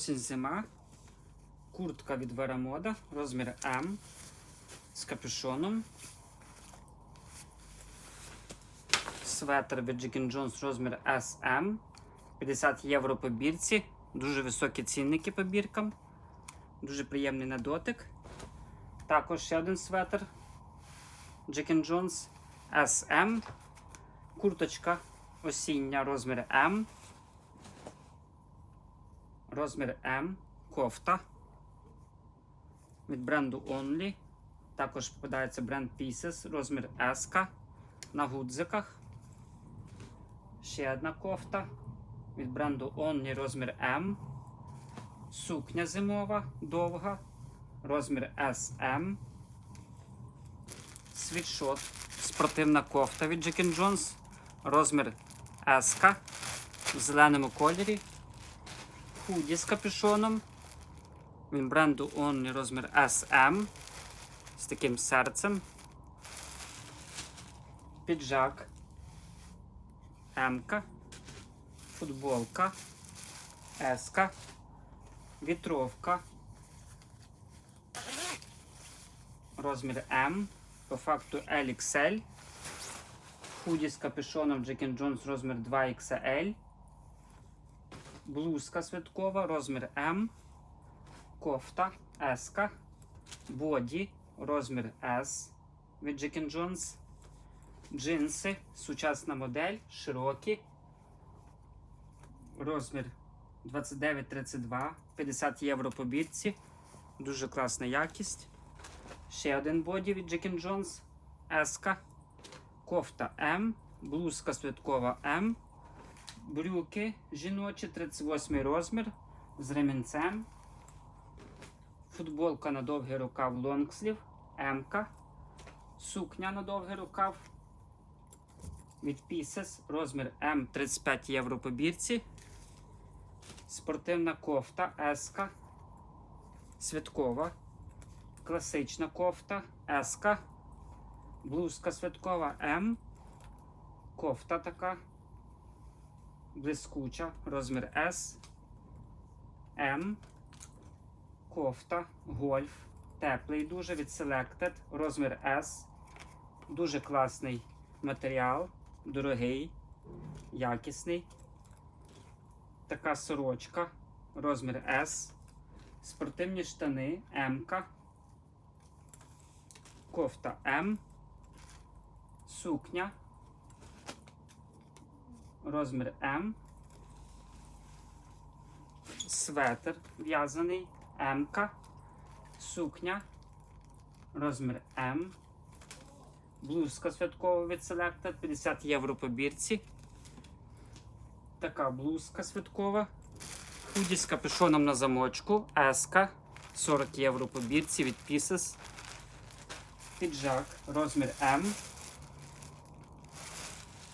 Осінь зима. Куртка від Верамода, розмір М з капюшоном. Светр від Jack Jones розмір SM. 50 євро по бірці. Дуже високі цінники по біркам. Дуже приємний на дотик. Також ще один светр. Jack Jones SM. Курточка осіння розмір М. Розмір М. Кофта. Від бренду Only. Також попадається бренд Pieces, розмір S на гудзиках. Ще одна кофта від бренду Only розмір М. Сукня зимова довга. Розмір SM. Світшот. Спортивна кофта від Jack Jones. Розмір S в зеленому кольорі. Худі з капюшоном. Він бренду Only розмір SM з таким серцем. Піджак. М-ка. Футболка. С-ка. Вітровка. Розмір М. По факту LXL. Худі з капюшоном Jack Jones розмір 2XL. Блузка святкова, розмір М. Кофта S. Боді, розмір S від Jack Jones. Джинси, сучасна модель, широкі. Розмір 29-32, 50 євро по бірці. Дуже класна якість. Ще один боді від Jack Jones. S. Кофта М. Блузка святкова М. Брюки жіночі, 38 розмір з ремінцем. Футболка на довгий рукав лонгслів. М-ка, Сукня на довгий рукав. Від Pieces, розмір М 35 євро по бірці. Спортивна кофта S. Святкова. Класична кофта S. Блузка святкова М. Кофта така. Блискуча. Розмір S. М. Кофта. Гольф. Теплий дуже від Selected. Розмір S. Дуже класний матеріал. Дорогий, якісний. Така сорочка. Розмір S. Спортивні штани М. Кофта М. Сукня. Розмір М. Светр в'язаний М. Сукня. Розмір М. Блузка святкова від Selected 50 євро по бірці. Така блузка святкова. Худі з капюшоном на замочку. S. 40 євро по бірці від Pieces. Піджак розмір М.